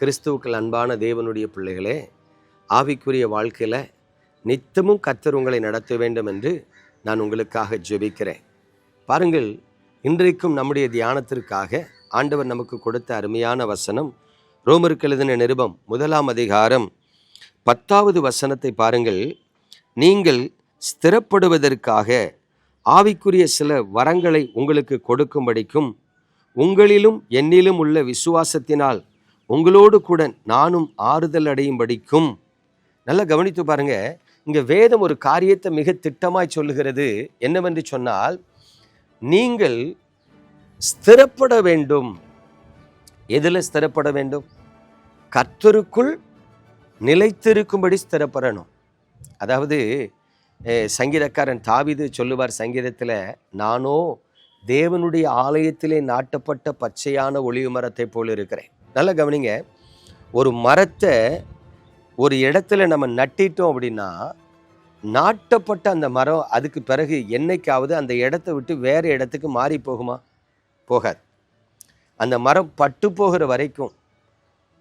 கிறிஸ்துவுக்கள் அன்பான தேவனுடைய பிள்ளைகளே ஆவிக்குரிய வாழ்க்கையில் நித்தமும் கத்தர் உங்களை நடத்த வேண்டும் என்று நான் உங்களுக்காக ஜெபிக்கிறேன். பாருங்கள் இன்றைக்கும் நம்முடைய தியானத்திற்காக ஆண்டவர் நமக்கு கொடுத்த அருமையான வசனம் ரோமருக்கு எழுதின நிருபம் முதலாம் அதிகாரம் பத்தாவது வசனத்தை பாருங்கள். நீங்கள் ஸ்திரப்படுவதற்காக ஆவிக்குரிய சில வரங்களை உங்களுக்கு கொடுக்கும்படிக்கும் உங்களிலும் என்னிலும் உள்ள விசுவாசத்தினால் உங்களோடு கூட நானும் ஆறுதல் அடையும் படிக்கும் நல்லா கவனித்து பாருங்க. இங்க வேதம் ஒரு காரியத்தை மிக திட்டமாய் சொல்லுகிறது. என்னவென்று சொன்னால் நீங்கள் ஸ்திரப்பட வேண்டும். எதில் ஸ்திரப்பட வேண்டும்? கர்த்தருக்குள் நிலைத்திருக்கும்படி ஸ்திரப்படணும். அதாவது சங்கீதக்காரன் தாவிது சொல்லுவார் சங்கீதத்தில் நானோ தேவனுடைய ஆலயத்திலே நாட்டப்பட்ட பச்சையான ஒளிவு மரத்தை போல் இருக்கிறேன். நல்லா கவனிங்க. ஒரு மரத்தை ஒரு இடத்துல நம்ம நட்டிட்டோம் அப்படின்னா நாட்டப்பட்ட அந்த மரம் அதுக்கு பிறகு என்னைக்காவது அந்த இடத்த விட்டு வேறு இடத்துக்கு மாறி போகுமா? போகாது. அந்த மரம் பட்டு போகிற வரைக்கும்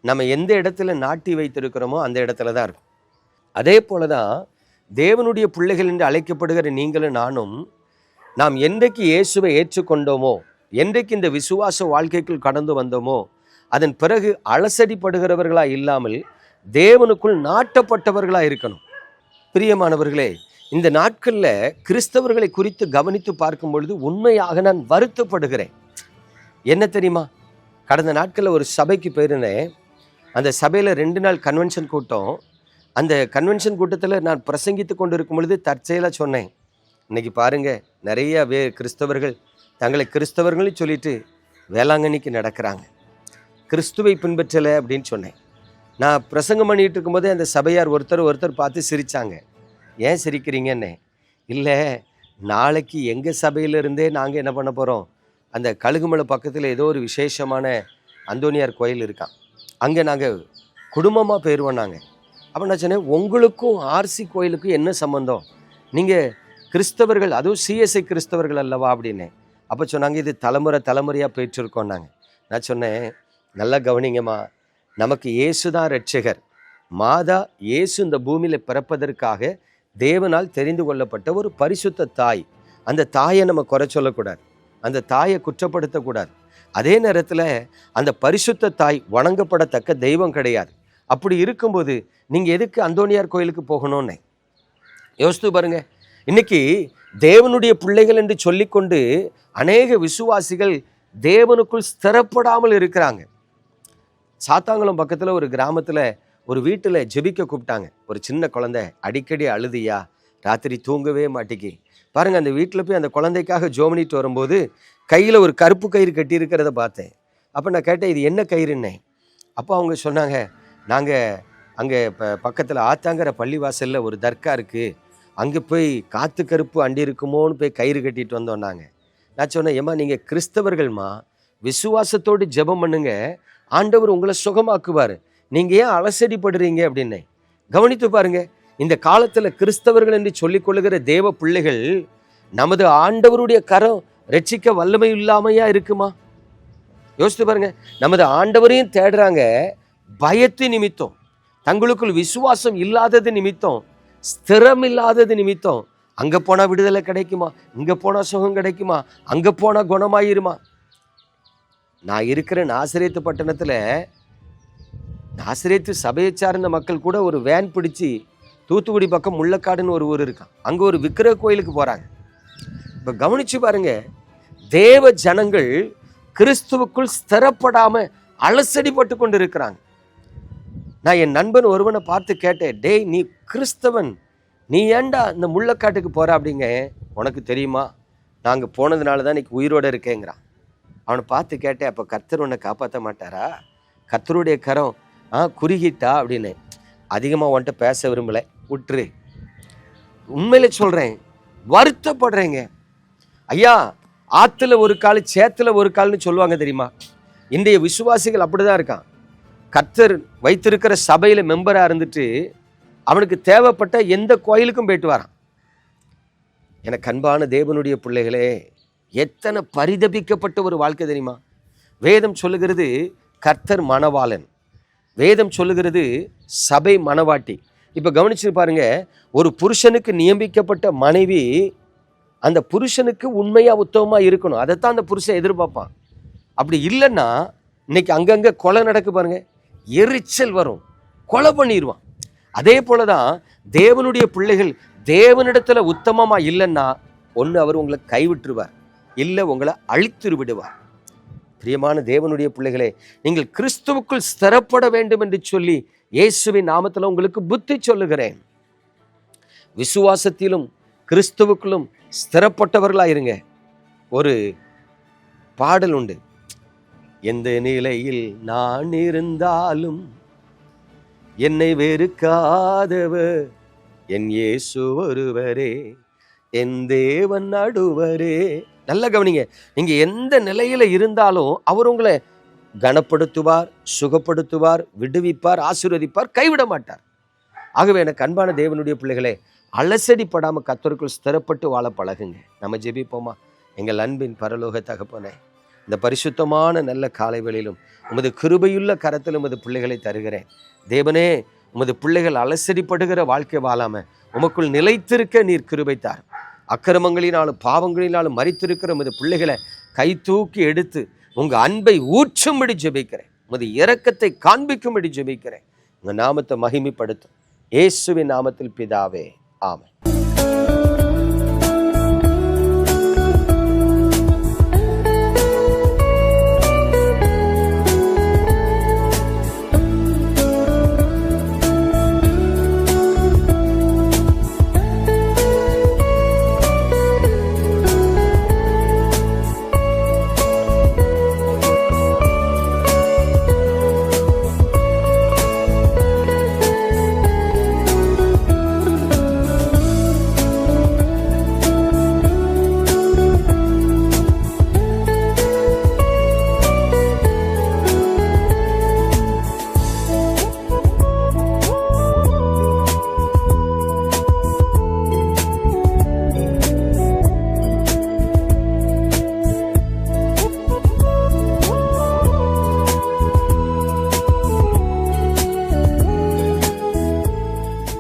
நம்ம எந்த இடத்துல நாட்டி வைத்திருக்கிறோமோ அந்த இடத்துல தான் இருக்கும். அதே போல தான் தேவனுடைய பிள்ளைகள் என்று அழைக்கப்படுகிற நீங்களும் நானும் நாம் என்றைக்கு இயேசுவை ஏற்றுக்கொண்டோமோ என்றைக்கு இந்த விசுவாச வாழ்க்கைக்குள் கடந்து வந்தோமோ அதன் பிறகு அலசடிப்படுகிறவர்களா இல்லாமல் தேவனுக்குள் நாட்டப்பட்டவர்களா இருக்கணும். பிரியமானவர்களே இந்த நாட்களில் கிறிஸ்தவர்களை குறித்து கவனித்து பார்க்கும் பொழுது உண்மையாக நான் வருத்தப்படுகிறேன். என்ன தெரியுமா? கடந்த நாட்களில் ஒரு சபைக்கு போயிருந்தேன். அந்த சபையில் ரெண்டு நாள் கன்வென்ஷன் கூட்டம். அந்த கன்வென்ஷன் கூட்டத்தில் நான் பிரசங்கித்து கொண்டு இருக்கும் பொழுது தற்செயலாக சொன்னேன். இன்னைக்கு பாருங்கள் நிறைய வே கிறிஸ்தவர்கள் தங்களை கிறிஸ்தவர்களையும் சொல்லிட்டு வேளாங்கண்ணிக்கு நடக்கிறாங்க. கிறிஸ்துவை பின்பற்றலை அப்படின்னு சொன்னேன். நான் பிரசங்கம் பண்ணிட்டு இருக்கும்போதே அந்த சபையார் ஒருத்தர் ஒருத்தர் பார்த்து சிரித்தாங்க ஏன் சிரிக்கிறீங்கன்னு? இல்லை நாளைக்கு எங்கள் சபையிலிருந்தே நாங்கள் என்ன பண்ண போகிறோம் அந்த கழுகுமலை பக்கத்தில் ஏதோ ஒரு விசேஷமான அந்தோனியார் கோயில் இருக்கான் அங்கே நாங்கள் குடும்பமாக போயிடுவோம் நாங்கள் அப்போ நான் சொன்னேன் உங்களுக்கும் ஆர்சி கோயிலுக்கும் என்ன சம்மந்தம் நீங்கள் கிறிஸ்தவர்கள் அதுவும் சிஎஸ்ஐ கிறிஸ்தவர்கள் அல்லவா? அப்படின்னு. அப்போ சொன்னாங்க இது தலைமுறை தலைமுறையாக போயிட்டுருக்கோம் நாங்கள் நான் சொன்னேன் நல்லா கவனிங்கம்மா. நமக்கு இயேசு தான் ரட்சகர் மாதா இயேசு இந்த பூமியில் பிறப்பதற்காக தேவனால் தெரிந்து கொள்ளப்பட்ட ஒரு பரிசுத்த தாய். அந்த தாயை நம்ம குறை சொல்லக்கூடாது. அந்த தாயை குற்றப்படுத்தக்கூடாது. அதே நேரத்தில் அந்த பரிசுத்த தாய் வணங்கப்படத்தக்க தெய்வம் கிடையாது. அப்படி இருக்கும்போது நீங்கள் எதுக்கு அந்தோனியார் கோயிலுக்கு போகணும்னு? யோசித்து பாருங்க. இன்னைக்கு தேவனுடைய பிள்ளைகள் என்று சொல்லிக்கொண்டு அநேக விசுவாசிகள் தேவனுக்குள் ஸ்திரப்படாமல் இருக்கிறாங்க. சாத்தாங்குளம் பக்கத்தில் ஒரு கிராமத்தில் ஒரு வீட்டில் ஜெபிக்க கூப்பிட்டாங்க. ஒரு சின்ன குழந்தை அடிக்கடி அழுதியா ராத்திரி தூங்கவே மாட்டேங்கி பாருங்கள் அந்த வீட்டில் போய் அந்த குழந்தைக்காக ஜோமனிட்டு வரும்போது கையில் ஒரு கருப்பு கயிறு கட்டியிருக்கிறத பார்த்தேன். அப்போ நான் கேட்டேன் இது என்ன கயிறுன்னே? அப்போ அவங்க சொன்னாங்க நாங்கள் அங்கே இப்போ பக்கத்தில் ஆத்தாங்கிற பள்ளிவாசலில் ஒரு தர்கா இருக்குது அங்கே போய் காற்று கருப்பு அண்டி இருக்குமோன்னு போய் கயிறு கட்டிட்டு வந்தோம் நாங்கள் நான் சொன்னேன் ஏம்மா நீங்கள் கிறிஸ்தவர்கள்மா விசுவாசத்தோடு ஜெபம் பண்ணுங்க. ஆண்டவர் உங்களை சுகமாக்குவார். நீங்கள் ஏன் அலசடிப்படுறீங்க அப்படின்னு? கவனித்து பாருங்க. இந்த காலத்தில் கிறிஸ்தவர்கள் என்று சொல்லிக்கொள்ளுகிற தேவ பிள்ளைகள் நமது ஆண்டவருடைய கரம் ரட்சிக்க வல்லமை இல்லாமையா இருக்குமா? யோசித்து பாருங்க. நமது ஆண்டவரையும் தேடுறாங்க பயத்து நிமித்தம். தங்களுக்குள் விசுவாசம் இல்லாதது நிமித்தம் ஸ்திரம் இல்லாதது நிமித்தம். அங்க போனா விடுதலை கிடைக்குமா? இங்க போனா சுகம் கிடைக்குமா? அங்க போனா குணமாயிருமா? நான் இருக்கிற நாசிரியத்து பட்டணத்தில் நாசிரியத்து சபையை சார்ந்த மக்கள் கூட ஒரு வேன் பிடிச்சி தூத்துக்குடி பக்கம் முள்ளக்காடுன்னு ஒரு ஊர் இருக்கான். அங்கே ஒரு விக்கிரக கோயிலுக்கு போகிறாங்க இப்போ கவனிச்சு பாருங்க தேவ ஜனங்கள் கிறிஸ்துவுக்குள் ஸ்திரப்படாம அலசடிப்பட்டு கொண்டு இருக்கிறாங்க நான் என் நண்பன் ஒருவனை பார்த்து கேட்டேன் டேய் நீ கிறிஸ்தவன். நீ ஏன்டா இந்த முள்ளக்காட்டுக்கு போகிற அப்படிங்க? உனக்கு தெரியுமா? நாங்கள் போனதுனால தான் இன்னைக்கு உயிரோடு இருக்கேங்கிறான். அவனை பார்த்து கேட்டேன் அப்போ கர்த்தர் உன்னை காப்பாற்ற மாட்டாரா? கர்த்தருடைய கரம் ஆ குறுகிட்டா? அப்படின்னு. அதிகமாக உன்கிட்ட பேச விரும்பலை. விட்டுரு. உண்மையில சொல்கிறேன் வருத்தப்படுறேங்க. ஐயா ஆற்றுல ஒரு கால் சேத்துல ஒரு கால்னு சொல்லுவாங்க தெரியுமா? இன்றைய விசுவாசிகள் அப்படிதான் இருக்கான். கர்த்தர் வைத்திருக்கிற சபையில் மெம்பராக இருந்துட்டு அவனுக்கு தேவைப்பட்ட எந்த கோயிலுக்கும் போயிட்டு வரான். எனக்கு அன்பான தேவனுடைய பிள்ளைகளே எத்தனை பரிதபிக்கப்பட்ட ஒரு வாழ்க்கை தெரியுமா? வேதம் சொல்லுகிறது கர்த்தர் மணவாளன். வேதம் சொல்லுகிறது சபை மணவாட்டி. இப்போ கவனிச்சு பாருங்க ஒரு புருஷனுக்கு நியமிக்கப்பட்ட மனைவி அந்த புருஷனுக்கு உண்மையாக உத்தமமாக இருக்கணும். அதைத்தான் அந்த புருஷன் எதிர்பார்ப்பான். அப்படி இல்லைன்னா இன்னைக்கு அங்கங்கே கொலை நடக்கு பாருங்க எரிச்சல் வரும் கொலை பண்ணிடுவான் அதே போல தான் தேவனுடைய பிள்ளைகள் தேவனிடத்தில் உத்தமமாக இல்லைன்னா ஒன்று அவர் உங்களை கைவிட்டுருவார். இல்லை உங்களை அழித்து விடுவார். பிரியமான தேவனுடைய பிள்ளைகளே நீங்கள் கிறிஸ்துவுக்குள் ஸ்திரப்பட வேண்டும் என்று சொல்லி இயேசுவின் நாமத்தில் உங்களுக்கு புத்தி சொல்லுகிறேன். விசுவாசத்திலும் கிறிஸ்துவுக்குள்ளும் ஸ்திரப்பட்டவர்களாயிருங்க ஒரு பாடல் உண்டு. எந்த நிலையில் நான் இருந்தாலும் என்னை வெறுக்காதவர். என் இயேசு ஒருவரே என் தேவன் நடுவரே நல்ல கவனிங்க. நீங்கள் எந்த நிலையில் இருந்தாலும் அவர் உங்களை கனப்படுத்துவார் சுகப்படுத்துவார் விடுவிப்பார் ஆசீர்வதிப்பார் கைவிட மாட்டார். ஆகவே எனக்கு அன்பான தேவனுடைய பிள்ளைகளே அலசடிப்படாமல் கத்தருக்குள் ஸ்திரப்பட்டு வாழ பழகுங்க. நம்ம ஜெபிப்போமா? எங்கள் அன்பின் பரலோக தகப்பனே இந்த பரிசுத்தமான நல்ல காலை வேளையிலும் உமது கிருபையுள்ள கரத்தில் உமது பிள்ளைகளை தருகிறேன். தேவனே உமது பிள்ளைகள் அலசடிப்படுகிற வாழ்க்கை வாழாமல் உமக்குள் நிலைத்திருக்க நீர் கிருபைத்தார் அக்கிரமங்களினாலும் பாவங்களினாலும் மறித்திருக்கிற உமது பிள்ளைகளை கை தூக்கி எடுத்து உங்க அன்பை ஊற்றும்படி ஜெபிக்கிறேன். உமது இரக்கத்தை காண்பிக்கும்படி ஜெபிக்கிறேன். உங்க நாமத்தை மகிமைப்படுத்தும். இயேசுவின் நாமத்தில் பிதாவே ஆமை